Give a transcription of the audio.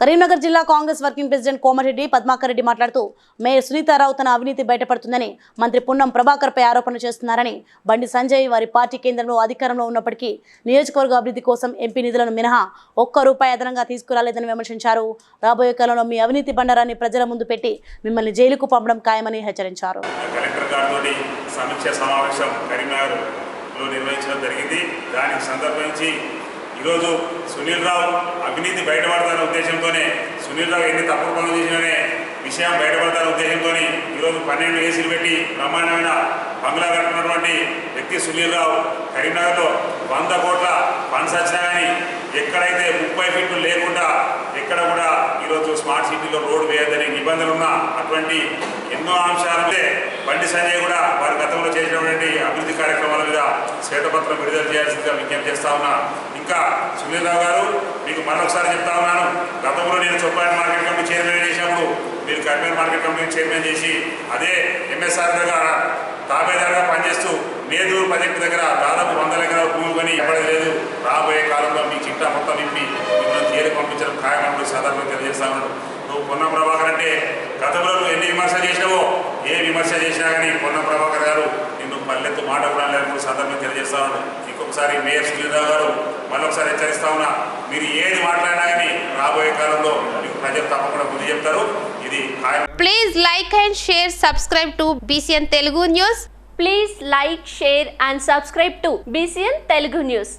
కరీంనగర్ జిల్లా Congress working president Komatireddy Padmakar Reddy మాట్లాడుతూ mayor Sunitha Rao తన అవినీతి బయటపడుతుందని మంత్రి పున్నం ప్రభాకర్పై ఆరోపణలు చేస్తున్నారని బండి సంజయ్ వారి పార్టీ కేంద్రంలో అధికారంలో ఉన్నప్పటికీ నియోజకవర్గ అభివృద్ధి కోసం ఎంపీ నిధులను మినహా ఒక్క రూపాయి అదనంగా తీసుకురాలేదని విమర్శించారు. రాబోయే కాలంలో మీ అవినీతి బండారాన్ని ప్రజల ముందు పెట్టి మిమ్మల్ని జైలుకు పంపడం ఖాయమని హెచ్చరించారు. సమీక్ష సమావేశం కరీంనగర్లో నిర్వహించడం జరిగింది. దానికి సందర్భించి ఈరోజు సునీల్ రావు అవినీతి బయటపడతాన ఉద్దేశంతోనే సునీల్ రావు ఎన్ని తప్పుడు పనులు చేసిననే విషయం బయటపడతాన ఉద్దేశంతో ఈరోజు పన్నెండు ఏసీలు పెట్టి బ్రహ్మాండమైన బంగ్లా కట్టుకున్నటువంటి వ్యక్తి సునీల్ రావు కరీంనగర్లో వంద కోట్ల ఫండ్స్ వచ్చినా కానీ ఎక్కడైతే ముప్పై ఫీట్లు లేకుండా ఎక్కడ కూడా ఈరోజు స్మార్ట్ సిటీలో రోడ్డు వేయదని నిబంధనలు ఉన్న అటువంటి ఎన్నో అంశాలంటే బండి సంజయ్ కూడా వారి గతంలో చేసినటువంటి అభివృద్ధి కార్యక్రమాల మీద శ్వేతపత్రం విడుదల చేయాల్సిందిగా విజ్ఞప్తి చేస్తా ఉన్నా. ఇంకా సునీలరావు గారు మీకు మరొకసారి చెప్తా ఉన్నాను. గతంలో నేను చొప్పాయి మార్కెట్ కమిటీ చైర్మన్ చేసినప్పుడు మీరు కర్మీర్ మార్కెట్ కమిటీ చైర్మన్ చేసి అదే ఎంఎస్ఆర్ దగ్గర తాబేదారుగా పనిచేస్తూ మేదూరు ప్రాజెక్టు దగ్గర దాదాపు వందల ఎకరాల భూమి కొని ఇవ్వడం లేదు. రాబోయే కాలంలో మీ చిట్టా మొత్తం ఇప్పి మిమ్మల్ని తీరు పంపించడం ఖాయమంటూ సాధారణంగా తెలియజేస్తా ఉన్నాడు నువ్వు పొన్న ప్రభాకర్ అంటే గతంలో నువ్వు ఎన్ని విమర్శలు చేసినావో ఏ విమర్శ చేసినా కానీ పొన్న ప్రభాకర్ గారు నిన్ను పల్లెత్తు మాట కూడా లేకుండా చేస్తా తెలియజేస్తా ఇంకొకసారి మేయర్ శ్రీరావు గారు మళ్ళొకసారి హెచ్చరిస్తా ఉన్నా మీరు ఏది మాట్లాడినా కానీ రాబోయే కాలంలో మీకు ప్రజలు తప్పకుండా బుద్ధి చెప్తారు ఇది please Please like and share, subscribe to Telugu Telugu News. Please like, share and subscribe to Telugu Telugu News.